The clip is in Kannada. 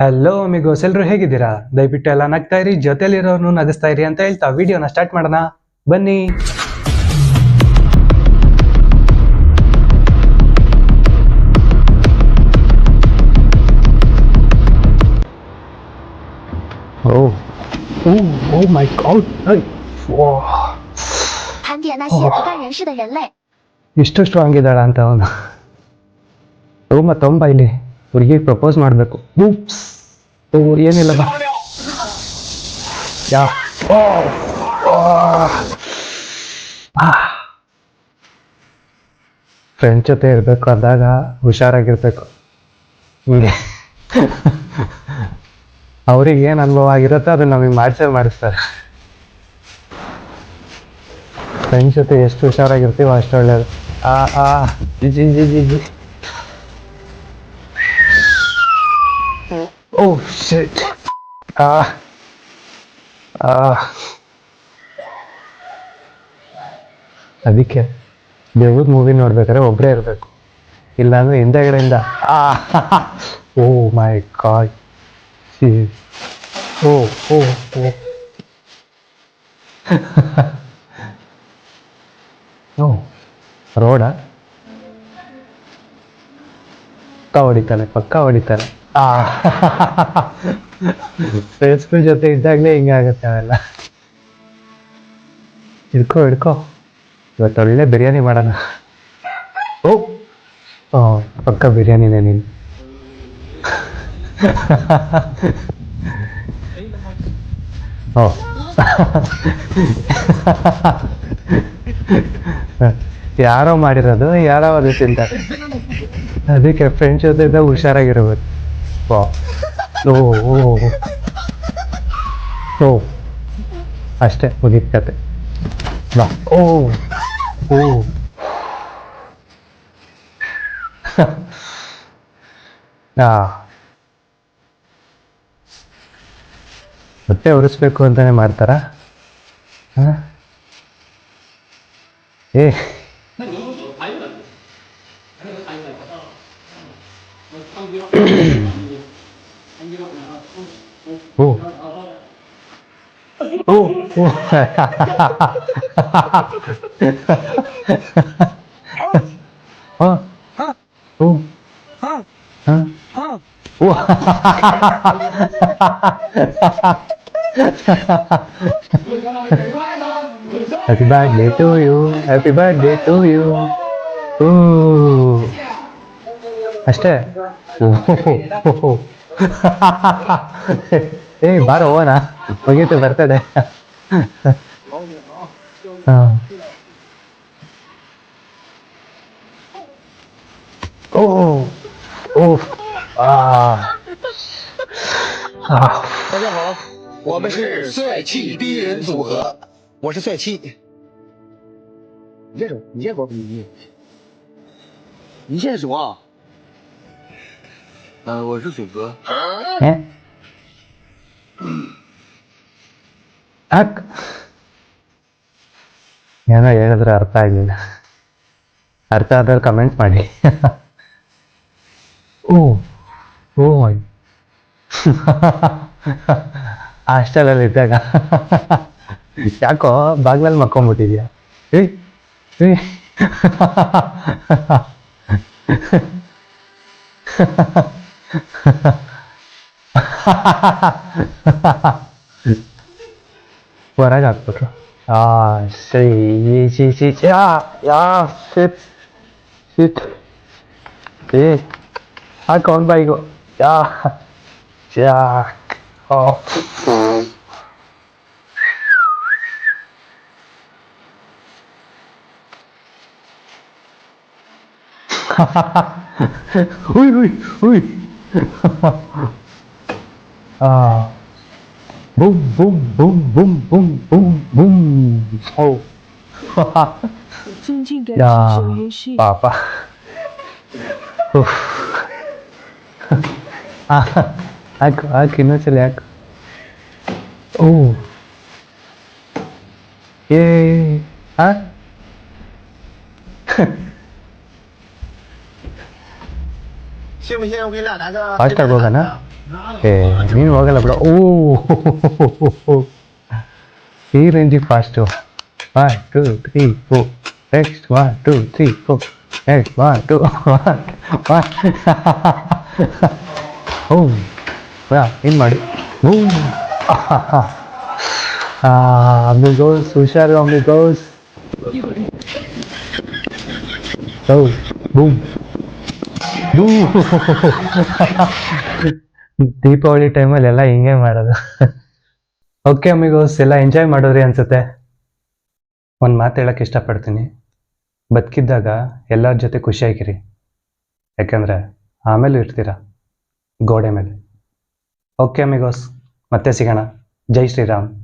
ಹಲೋ ಅಮಿಗೋಸ್ ಎಲ್ರು ಹೇಗಿದ್ದೀರಾ ದಯವಿಟ್ಟು ಎಲ್ಲ ನಗ್ತಾ ಇರಿ ಜೊತೆಲಿರೋನು ನಗಿಸ್ತಾ ಇರಿ ಅಂತ ಹೇಳ್ತಾ ವಿಡಿಯೋನ ಸ್ಟಾರ್ಟ್ ಮಾಡೋಣ ಬನ್ನಿ ಓ ಓ ಓ ಮೈ ಗಾಡ್ ವಾ 盘点那些不干人事的人类。 ಎಷ್ಟು ಸ್ಟ್ರಾಂಗ್ ಇದ್ದಾಳ ಅಂತ ಅವನು ತೊಂಬ ತೊಂಬ ಇಲ್ಲಿ ಹುಡುಗಿ ಪ್ರಪೋಸ್ ಮಾಡಬೇಕು. ಊಪ್ಸ್ ಏನಿಲ್ಲ. ಯಾ. ಫ್ರೆಂಡ್ ಜೊತೆ ಇರಬೇಕು ಅಂದಾಗ ಹುಷಾರಾಗಿರ್ಬೇಕು ಅವ್ರಿಗೆ ಏನು ಅನುಭವ ಆಗಿರುತ್ತೆ ಅದು ನಮಗೆ ಮಾಡಿಸೇ ಮಾಡಿಸ್ತಾರೆ. ಫ್ರೆಂಡ್ಸ್ ಜೊತೆ ಎಷ್ಟು ಹುಷಾರಾಗಿರ್ತೀವೋ ಅಷ್ಟು ಒಳ್ಳೇದು. ಆ ಆ. ಜಿ ಜಿ ಜಿ ಜಿ. ಜಿ ಓ Uh, ಆ ಆ ಅದಕ್ಕೆ ದೇವ್ರದ್ ಮೂವಿ ನೋಡ್ಬೇಕಾದ್ರೆ ಒಬ್ಬರೇ ಇರಬೇಕು. ಇಲ್ಲಾಂದ್ರೆ ಹಿಂದೆಗಡೆಯಿಂದ ಆ ಓ ಮೈ ಗಾಡ್ ಓ ಓ ಓ ಓ ರೋಡಾ ಪಕ್ಕ ಹೊಡಿತಾನೆ ಪಕ್ಕ ಹೊಡಿತಾನೆ ಫ್ರೆಂಡ್ಸ್ಗಳ ಜೊತೆ ಇದ್ದಾಗಲೇ ಹಿಂಗಾಗತ್ತೆ ಅವೆಲ್ಲ ಇಡ್ಕೋ ಹಿಡ್ಕೋ ಇವತ್ತು ಒಳ್ಳೆ ಬಿರಿಯಾನಿ ಮಾಡೋಣ. ಓ ಓ ಪಕ್ಕ ಬಿರಿಯಾನಿನೇ ನೀನು. ಓ. ಯಾರೋ ಮಾಡಿರೋದು ಯಾರೋ ಅದು ತಿಂತಾರೆ. ಅದಕ್ಕೆ ಫ್ರೆಂಡ್ಸ್ ಜೊತೆ ಇದ್ದಾಗ ಹುಷಾರಾಗಿರ್ಬೇಕು ವಾ ಓ ಓ ಓ. ಓ ಅಷ್ಟೇ ಮುಗೀತು ಕತೆ ಬಾ ಓ ಓ ಆ ಮತ್ತೆ ಉರಿಸ್ಬೇಕು ಅಂತಾನೆ ಮಾಡ್ತಾರಾ ಏ ಓ ಓ ಹಾಂ ಓ ಹಾಂ ಓ Happy birthday to you. Happy birthday to you. ಓ ಅಷ್ಟೇ ಓಹೋ ಏ ಬಾರೋ ಹೋಗೋಣ ಮುಗೀತು ಬರ್ತಡೆ ಹಾಂ ಓ ಓ ಆ ಆ大家好，我们是帅气逼人组合，我是帅气。你认识我？你认识我？你你你认识我？呃，我是水哥。 ಏ ಏನೋ ಹೇಳಿದ್ರೆ ಅರ್ಥ ಆಗಲಿಲ್ಲ. ಅರ್ಥ ಆದ್ರೆ ಕಮೆಂಟ್ ಮಾಡಿ. ಓ ಓ ಮೈ. ಹಾಸ್ಟೆಲಲ್ಲಿ ಇದ್ದಾಗ. ಯಾಕೋ ಬಾಗ್ಲಲ್ಲಿ ಮಕ್ಕೊಂಬಿಟ್ಟಿದ್ಯಾ ಏಯ್ ಏಯ್. 뭐라 잡고 들어. 아, 씨, 씨, 씨, 씨, 야, 야, 씹, 씹, 씨. 아, 건봐, 이거. 야, 야, 어. 으이, 으이, 으이. 아, 붐, 붐, 붐, 붐, 붐, 붐, 붐. 어우. 야, 봐봐. 아, 아, 그, 아, que no se le haga. Oh. Yeah. 아? 맛있다고 가나? ನೀನು ಹೋಗಲ್ಲ ಬಿಡು ಓ ಈ ರೇಂಜಿಗೆ fast one two three four next one two three four next one two one one ಓ ಏನು ಮಾಡಿ ಓ ಅಮ್ಮಿಗೋಸ್ ಹುಷಾರು ಅಮ್ಮಿಗೋಸ್ ಓ ಬೂಮ್ ದೀಪಾವಳಿ ಟೈಮಲ್ಲಿ ಎಲ್ಲ ಹಿಂಗೆ ಮಾಡೋದು. ಓಕೆ ಅಮಿಗೋಸ್ ಎಲ್ಲ ಎಂಜಾಯ್ ಮಾಡೋರಿ ಅನ್ಸುತ್ತೆ. ಒಂದು ಮಾತು ಹೇಳಕ್ಕೆ ಇಷ್ಟಪಡ್ತೀನಿ. ಬದುಕಿದ್ದಾಗ ಎಲ್ಲರ ಜೊತೆ ಖುಷಿಯಾಗಿರಿ. ಯಾಕಂದರೆ ಆಮೇಲೂ ಇರ್ತೀರ, ಗೋಡೆ ಮೇಲೆ. ಓಕೆ ಅಮಿಗೋಸ್ ಮತ್ತೆ ಸಿಗೋಣ. ಜೈ ಶ್ರೀರಾಮ್.